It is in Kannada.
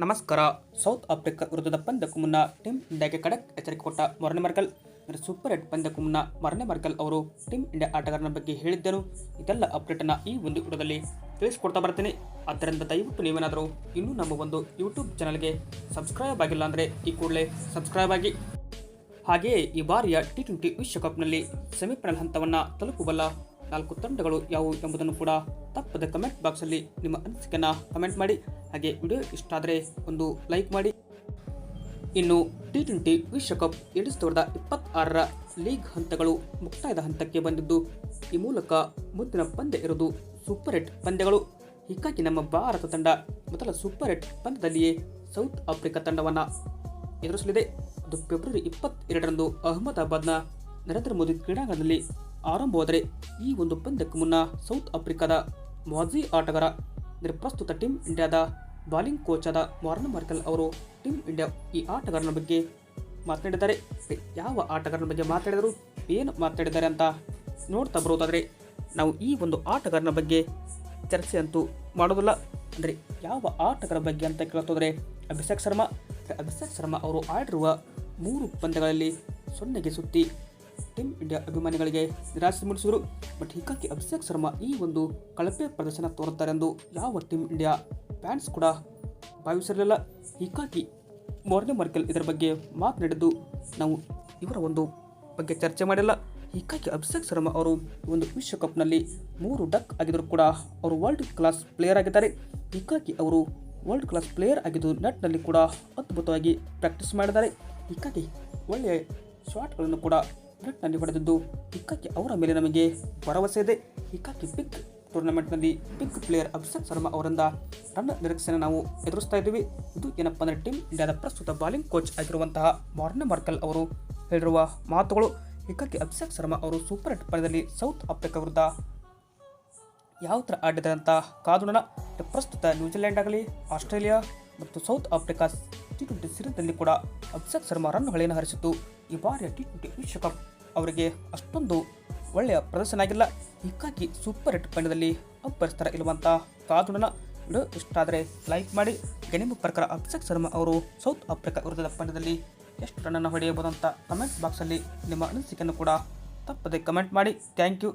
ನಮಸ್ಕಾರ. ಸೌತ್ ಆಫ್ರಿಕಾ ವಿರುದ್ಧದ ಪಂದ್ಯಕ್ಕೂ ಮುನ್ನ ಟೀಮ್ ಇಂಡಿಯಾಗೆ ಖಡಕ್ ಎಚ್ಚರಿಕೆ ಕೊಟ್ಟ ಮೊರನೆ ಮರ್ಗಲ್ ಸೂಪರ್ ಹೆಡ್ ಪಂದ್ಯಕ್ಕೂ ಮುನ್ನ ಮೊರನೆ ಮಾರ್ಕಲ್ ಅವರು ಟೀಮ್ ಇಂಡಿಯಾ ಆಟಗಾರನ ಬಗ್ಗೆ ಹೇಳಿದ್ದರು. ಇದೆಲ್ಲ ಅಪ್ಡೇಟನ್ನು ಈ ಒಂದು ವಿಡಿಯೋದಲ್ಲಿ ತಿಳಿಸ್ಕೊಡ್ತಾ ಬರ್ತೀನಿ. ಆದ್ದರಿಂದ ದಯವಿಟ್ಟು ನೀವೇನಾದರೂ ಇನ್ನೂ ನಮ್ಮ ಒಂದು ಯೂಟ್ಯೂಬ್ ಚಾನಲ್ಗೆ ಸಬ್ಸ್ಕ್ರೈಬ್ ಆಗಿಲ್ಲ ಅಂದರೆ ಈ ಕೂಡಲೇ ಸಬ್ಸ್ಕ್ರೈಬ್ ಆಗಿ. ಹಾಗೆಯೇ ಈ ಬಾರಿಯ ಟಿ ಟ್ವೆಂಟಿ ವಿಶ್ವಕಪ್ನಲ್ಲಿ ಸೆಮಿಫೈನಲ್ ಹಂತವನ್ನು ತಲುಪಬಲ್ಲ ನಾಲ್ಕು ತಂಡಗಳು ಯಾವುವು ಎಂಬುದನ್ನು ಕೂಡ ತಪ್ಪದ ಕಮೆಂಟ್ ಬಾಕ್ಸಲ್ಲಿ ನಿಮ್ಮ ಅನಿಸಿಕೆಯನ್ನು ಕಮೆಂಟ್ ಮಾಡಿ. ಹಾಗೆ ವಿಡಿಯೋ ಇಷ್ಟ ಆದರೆ ಒಂದು ಲೈಕ್ ಮಾಡಿ. ಇನ್ನು ಟಿ ಟ್ವೆಂಟಿ ವಿಶ್ವಕಪ್ ಎರಡು ಸಾವಿರದ ಇಪ್ಪತ್ತಾರರ ಲೀಗ್ ಹಂತಗಳು ಮುಕ್ತಾಯದ ಹಂತಕ್ಕೆ ಬಂದಿದ್ದು, ಈ ಮೂಲಕ ಮುಂದಿನ ಪಂದ್ಯ ಇರೋದು ಸೂಪರ್ ಏಟ್ ಪಂದ್ಯಗಳು. ಹೀಗಾಗಿ ನಮ್ಮ ಭಾರತ ತಂಡ ಮೊದಲ ಸೂಪರ್ ಏಟ್ ಪಂದ್ಯದಲ್ಲಿಯೇ ಸೌತ್ ಆಫ್ರಿಕಾ ತಂಡವನ್ನು ಎದುರಿಸಲಿದೆ. ಅದು ಫೆಬ್ರವರಿ ಇಪ್ಪತ್ತೆರಡರಂದು ಅಹಮದಾಬಾದ್ನ ನರೇಂದ್ರ ಮೋದಿ ಕ್ರೀಡಾಂಗಣದಲ್ಲಿ ಆರಂಭವಾದರೆ ಈ ಒಂದು ಪಂದ್ಯಕ್ಕೂ ಮುನ್ನ ಸೌತ್ ಆಫ್ರಿಕಾದ ಮಾಜಿ ಆಟಗಾರ ಅಂದರೆ ಪ್ರಸ್ತುತ ಟೀಮ್ ಇಂಡಿಯಾದ ಬಾಲಿಂಗ್ ಕೋಚ್ ಆದ ಮಾರ್ನ್ ಮಾರ್ಕಲ್ ಅವರು ಟೀಮ್ ಇಂಡಿಯಾ ಈ ಆಟಗಾರನ ಬಗ್ಗೆ ಮಾತನಾಡಿದ್ದಾರೆ. ಯಾವ ಆಟಗಾರನ ಬಗ್ಗೆ ಮಾತಾಡಿದರು ಏನು ಮಾತಾಡಿದ್ದಾರೆ ಅಂತ ನೋಡ್ತಾ ಬರೋದಾದರೆ ನಾವು ಈ ಒಂದು ಆಟಗಾರನ ಬಗ್ಗೆ ಚರ್ಚೆ ಅಂತೂ ಮಾಡೋದಿಲ್ಲ. ಅಂದರೆ ಯಾವ ಆಟಗಾರ ಬಗ್ಗೆ ಅಂತ ಕೇಳ್ತೋದ್ರೆ ಅಭಿಷೇಕ್ ಶರ್ಮಾ. ಅಭಿಷೇಕ್ ಶರ್ಮಾ ಅವರು ಆಡಿರುವ ಮೂರು ಪಂದ್ಯಗಳಲ್ಲಿ ಸೊನ್ನೆಗೆ ಸುತ್ತಿ ಟೀಮ್ ಇಂಡಿಯಾ ಅಭಿಮಾನಿಗಳಿಗೆ ನಿರಾಸೆ ಮೂಡಿಸಿದರು ಬಟ್ ಹೀಗಾಗಿ ಅಭಿಷೇಕ್ ಶರ್ಮಾ ಈ ಒಂದು ಕಳಪೆ ಪ್ರದರ್ಶನ ತೋರುತ್ತಾರೆಂದು ಯಾವ ಟೀಮ್ ಇಂಡಿಯಾ ಫ್ಯಾನ್ಸ್ ಕೂಡ ಭಾವಿಸಿರಲಿಲ್ಲ. ಹೀಗಾಗಿ ಮೋರ್ನೆ ಮಾರ್ಕೆಲ್ ಇದರ ಬಗ್ಗೆ ಮಾತನಾಡಿದ್ದು ನಾವು ಇವರ ಒಂದು ಬಗ್ಗೆ ಚರ್ಚೆ ಮಾಡಿಲ್ಲ. ಹೀಗಾಗಿ ಅಭಿಷೇಕ್ ಶರ್ಮಾ ಅವರು ಒಂದು ವಿಶ್ವಕಪ್ನಲ್ಲಿ ಮೂರು ಡಕ್ ಆಗಿದ್ದರೂ ಕೂಡ ಅವರು ವರ್ಲ್ಡ್ ಕ್ಲಾಸ್ ಪ್ಲೇಯರ್ ಆಗಿದ್ದಾರೆ. ಹೀಗಾಗಿ ಅವರು ವರ್ಲ್ಡ್ ಕ್ಲಾಸ್ ಪ್ಲೇಯರ್ ಆಗಿದ್ದು ನೆಟ್ನಲ್ಲಿ ಕೂಡ ಅದ್ಭುತವಾಗಿ ಪ್ರಾಕ್ಟೀಸ್ ಮಾಡಿದ್ದಾರೆ. ಹೀಗಾಗಿ ಒಳ್ಳೆಯ ಶಾಟ್ಗಳನ್ನು ಕೂಡ ನೆಟ್ನಲ್ಲಿ ಹೊಡೆದಿದ್ದು ಹಿಕ್ಕಾಕಿ ಅವರ ಮೇಲೆ ನಮಗೆ ಭರವಸೆ ಇದೆ. ಹಿಕ್ಕಾಕಿ ಬಿಗ್ ಟೂರ್ನಮೆಂಟ್ನಲ್ಲಿ ಬಿಗ್ ಪ್ಲೇಯರ್ ಅಭಿಷೇಕ್ ಶರ್ಮಾ ಅವರಿಂದ ರನ್ ನಿರೀಕ್ಷೆಯನ್ನು ನಾವು ಎದುರಿಸ್ತಾ ಇದ್ದೀವಿ. ಇದು ಏನಪ್ಪ ಅಂದರೆ ಟೀಮ್ ಇಂಡಿಯಾದ ಪ್ರಸ್ತುತ ಬಾಲಿಂಗ್ ಕೋಚ್ ಆಗಿರುವಂತಹ ಮಾರ್ನ ಮಾರ್ಕಲ್ ಅವರು ಹೇಳಿರುವ ಮಾತುಗಳು. ಹಿಕ್ಕಾಕಿ ಅಭಿಷೇಕ್ ಶರ್ಮಾ ಅವರು ಸೂಪರ್ ಹಿಟ್ ಪಂದ್ಯದಲ್ಲಿ ಸೌತ್ ಆಫ್ರಿಕಾ ವಿರುದ್ಧ ಯಾವ ಥರ ಆಡಿದ್ದಾರೆ ಅಂತ ಪ್ರಸ್ತುತ ನ್ಯೂಜಿಲೆಂಡ್ ಆಗಲಿ, ಆಸ್ಟ್ರೇಲಿಯಾ ಮತ್ತು ಸೌತ್ ಆಫ್ರಿಕಾ ಟಿ ಟ್ವೆಂಟಿ ಸೀರೀಸ್ನಲ್ಲಿ ಕೂಡ ಅಭಿಷೇಕ್ ಶರ್ಮಾ ರನ್ ಹೊಳೆಯನ್ನು ಹರಿಸಿತು ಈ ಬಾರಿಯ ಟಿ ಟ್ವೆಂಟಿ ವಿಶ್ವಕಪ್. ಅವರಿಗೆ ಅಷ್ಟೊಂದು ಒಳ್ಳೆಯ ಪ್ರದರ್ಶನ ಆಗಿಲ್ಲ. ಹೀಗಾಗಿ ಸೂಪರ್ ಹಿಟ್ ಪಂದ್ಯದಲ್ಲಿ ಅಬ್ಬರಿಸ್ತಾರೆ ಇರುವಂಥ ಕಾದುಡನ ವಿಡಿಯೋ ಇಷ್ಟ ಆದರೆ ಲೈಕ್ ಮಾಡಿ. ಹಾಗೆ ನಿಮ್ಮ ಪ್ರಕಾರ ಅಭಿಷೇಕ್ ಶರ್ಮಾ ಅವರು ಸೌತ್ ಆಫ್ರಿಕಾ ವಿರುದ್ಧದ ಪಂದ್ಯದಲ್ಲಿ ಎಷ್ಟು ರನ್ನನ್ನು ಹೊಡೆಯಬಹುದು ಅಂತ ಕಮೆಂಟ್ ಬಾಕ್ಸಲ್ಲಿ ನಿಮ್ಮ ಅನಿಸಿಕೆಯನ್ನು ಕೂಡ ತಪ್ಪದೆ ಕಮೆಂಟ್ ಮಾಡಿ. Thank you